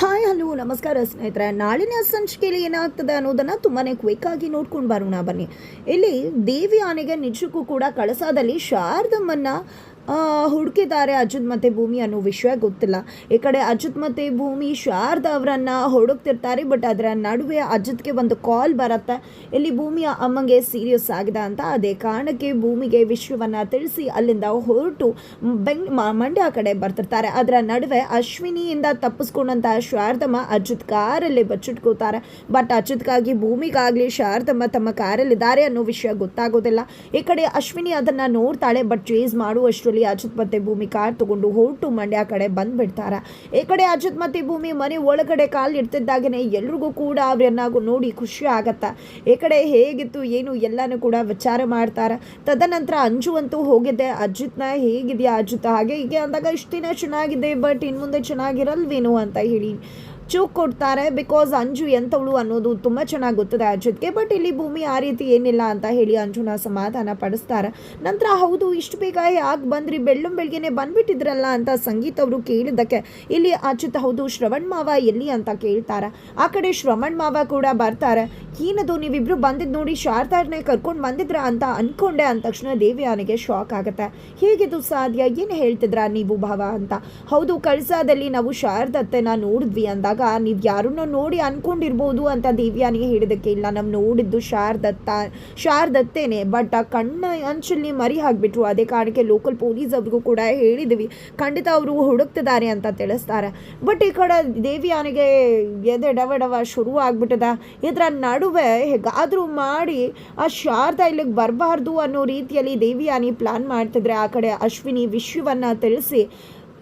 Hi, hello, ನಮಸ್ಕಾರ ಸ್ನೇಹಿತರೆ. ನಾಳಿನ ಸಂಚಿಕೆಯಲ್ಲಿ ಏನಾಗ್ತದೆ ಅನ್ನೋದನ್ನು ಕ್ವಿಕ್ ಆಗಿ ನೋಡ್ಕೊಂಡು ಬರೋಣ ಬನ್ನಿ. ಇಲ್ಲಿ ದೇವಿ ಆನೆಗೆ ನಿಜಕ್ಕೂ ಕೂಡ ಕಳಸಾದಲ್ಲಿ ಶಾರದಮ್ಮನ್ನ ಹುಡುಕಿದ್ದಾರೆ ಅಜಿತ್ ಮತ್ತೆ ಭೂಮಿ ಅನ್ನೋ ವಿಷಯ ಗೊತ್ತಿಲ್ಲ. ಈ ಕಡೆ ಅಜಿತ್ ಮತ್ತೆ ಭೂಮಿ ಶಾರದ ಅವರನ್ನ ಹುಡುಕ್ತಿರ್ತಾರೆ, ಬಟ್ ಅದರ ನಡುವೆ ಅಜಿತ್ಗೆ ಒಂದು ಕಾಲ್ ಬರುತ್ತೆ. ಇಲ್ಲಿ ಭೂಮಿಯ ಅಮ್ಮಂಗೆ ಸೀರಿಯಸ್ ಆಗಿದೆ ಅಂತ ಅದೇ ಕಾರಣಕ್ಕೆ ಭೂಮಿಗೆ ವಿಷಯವನ್ನ ತಿಳಿಸಿ ಅಲ್ಲಿಂದ ಹೊರಟು ಬೆಂಗ್ ಮಂಡ್ಯ ಕಡೆ ಬರ್ತಿರ್ತಾರೆ. ಅದರ ನಡುವೆ ಅಶ್ವಿನಿಯಿಂದ ತಪ್ಪಿಸ್ಕೊಂಡಂತ ಶಾರದಮ್ಮ ಅಜಿತ್ ಕಾರಲ್ಲಿ ಬಚ್ಚಿಟ್ಕೋತಾರೆ. ಬಟ್ ಅಜಿತ್ಗಾಗಿ ಭೂಮಿಗಾಗ್ಲಿ ಶಾರದಮ್ಮ ತಮ್ಮ ಕಾರಲ್ಲಿದ್ದಾರೆ ಅನ್ನೋ ವಿಷಯ ಗೊತ್ತಾಗೋದಿಲ್ಲ. ಈ ಕಡೆ ಅಶ್ವಿನಿ ಅದನ್ನ ನೋಡ್ತಾಳೆ, ಬಟ್ ಚೇಸ್ ಮಾಡುವಷ್ಟರಲ್ಲಿ ಅಜಿತ್ ಮತ್ತೆ ಭೂಮಿ ಕಾರ್ ತಗೊಂಡು ಹೊರಟು ಮಂಡ್ಯ ಕಡೆ ಬಂದ್ಬಿಡ್ತಾರೆ. ಈ ಕಡೆ ಅಜಿತ್ ಭೂಮಿ ಮನೆ ಒಳಗಡೆ ಕಾಲ್ ಇಡ್ತಿದ್ದಾಗನೆ ಎಲ್ರಿಗೂ ಕೂಡ ಅವ್ರನ್ನ ನೋಡಿ ಖುಷಿ ಆಗತ್ತೆ. ಈ ಕಡೆ ಹೇಗಿತ್ತು, ಏನು ಎಲ್ಲನೂ ಕೂಡ ವಿಚಾರ ಮಾಡ್ತಾರೆ. ತದನಂತರ ಅಂಜು ಅಂತೂ ಹೋಗಿದ್ದೆ ಅಜಿತ್ನ ಹೇಗಿದೆಯಾ ಅಜಿತ್? ಹಾಗೆ ಹೀಗೆ ಅಂದಾಗ ಇಷ್ಟು ದಿನ ಚೆನ್ನಾಗಿದೆ, ಬಟ್ ಇನ್ನು ಮುಂದೆ ಚೆನ್ನಾಗಿರಲ್ವೇನೋ ಅಂತ ಹೇಳಿ. ಚೂಕ್ ಕೊಡ್ತಾರೆ ಬಿಕಾಸ್ ಅಂಜು ಎಂಥವಳು ಅನ್ನೋದು ತುಂಬ ಚೆನ್ನಾಗಿ ಗೊತ್ತದೆ ಅಜಿತ್ಗೆ ಬಟ್ ಇಲ್ಲಿ ಭೂಮಿ ಆ ರೀತಿ ಏನಿಲ್ಲ ಅಂತ ಹೇಳಿ ಅಂಜುನ ಸಮಾಧಾನ ಪಡಿಸ್ತಾರೆ. ನಂತರ ಹೌದು, ಇಷ್ಟು ಬೇಗ ಯಾಕೆ ಬಂದ್ರಿ, ಬೆಳ್ಳಂ ಬೆಳಗ್ಗೆನೆ ಬಂದ್ಬಿಟ್ಟಿದ್ರಲ್ಲ ಅಂತ ಸಂಗೀತ ಅವರು ಕೇಳಿದ್ದಕ್ಕೆ ಇಲ್ಲಿ ಅಜಿತ್ ಹೌದು, ಶ್ರವಣ್ ಮಾವ ಎಲ್ಲಿ ಅಂತ ಕೇಳ್ತಾರೆ. ಆ ಕಡೆ ಶ್ರವಣ್ ಮಾವ ಕೂಡ ಬರ್ತಾರೆ. ಏನದು, ನೀವಿಬ್ರು ಬಂದಿದ್ದು ನೋಡಿ ಶಾರದಾರ್ನೇ ಕರ್ಕೊಂಡು ಬಂದಿದ್ರ ಅಂತ ಅಂದ್ಕೊಂಡೆ ಅಂದ ತಕ್ಷಣ ದೇವಿ ಆನೆಗೆ ಶಾಕ್ ಆಗುತ್ತೆ. ಹೇಗಿದು ಸಾಧ್ಯ? ಏನು ಹೇಳ್ತಿದ್ರ ನೀವು ಭಾವ ಅಂತ. ಹೌದು, ಕಳಸಾದಲ್ಲಿ ನಾವು ಶಾರದತ್ತೆನ ನೋಡಿದ್ವಿ ಅಂದಾಗ ನೀವು ಯಾರನ್ನೋ ನೋಡಿ ಅನ್ಕೊಂಡಿರ್ಬೋದು ಅಂತ ದಿವ್ಯಾನಿಗೆ ಹೇಳಿದಕ್ಕೆ ಇಲ್ಲ. ನಮ್ಮ ನೋಡಿದ್ದು ಶಾರದತ್ತ, ಶಾರದತ್ತೇನೆ ಬಟ್ ಆ ಕಣ್ಣ ಅಂಚಲ್ಲಿ ಮರಿ ಹಾಕ್ಬಿಟ್ರು. ಅದೇ ಕಾರಣಕ್ಕೆ ಲೋಕಲ್ ಪೊಲೀಸ್ ಅವ್ರಿಗೂ ಕೂಡ ಹೇಳಿದ್ವಿ. ಖಂಡಿತ ಅವರು ಹುಡುಕ್ತಿದ್ದಾರೆ ಅಂತ ತಿಳಿಸ್ತಾರೆ. ಬಟ್ ಈ ಕಡೆ ದೇವಿಯಾನಿಗೆ ಎದೆ ಡವ ಡವ ಶುರು ಆಗ್ಬಿಟ್ಟದ. ಇದರ ನಡುವೆ ಹೇಗಾದರೂ ಮಾಡಿ ಆ ಶಾರದಾ ಇಲ್ಲಿಗೆ ಬರಬಾರ್ದು ಅನ್ನೋ ರೀತಿಯಲ್ಲಿ ದೇವಿಯಾನಿ ಪ್ಲಾನ್ ಮಾಡ್ತಿದ್ರೆ ಆ ಕಡೆ ಅಶ್ವಿನಿ ವಿಶ್ವವನ್ನು ತಿಳಿಸಿ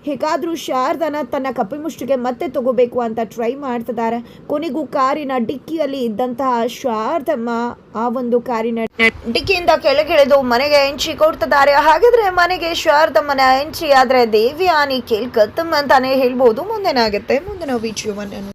ಹೇಗಾದರೂ ಶಾರದನ ತನ್ನ ಕಪಿಮುಷ್ಟಿಗೆ ಮತ್ತೆ ತಗೋಬೇಕು ಅಂತ ಟ್ರೈ ಮಾಡ್ತಿದ್ದಾರೆ. ಕೊನೆಗೂ ಕಾರಿನ ಡಿಕ್ಕಿಯಲ್ಲಿ ಇದ್ದಂತಹ ಶಾರದಮ್ಮ ಆ ಒಂದು ಕಾರಿನ ಡಿಕ್ಕಿಯಿಂದ ಕೆಳಗಿಳಿದು ಮನೆಗೆ ಎಂಚಿ ಕೊಡ್ತಿದ್ದಾರೆ. ಹಾಗಿದ್ರೆ ಮನೆಗೆ ಶಾರದಮ್ಮನ ಎಂಚಿ ಆದ್ರೆ ದೇವಿ ಆನಿ ಕೇಳ್ಕತ್ತಮ್ಮ ಅಂತಾನೆ ಹೇಳ್ಬೋದು. ಮುಂದೆನಾಗುತ್ತೆ? ಮುಂದಿನ ವಿಷಯವನ್ನ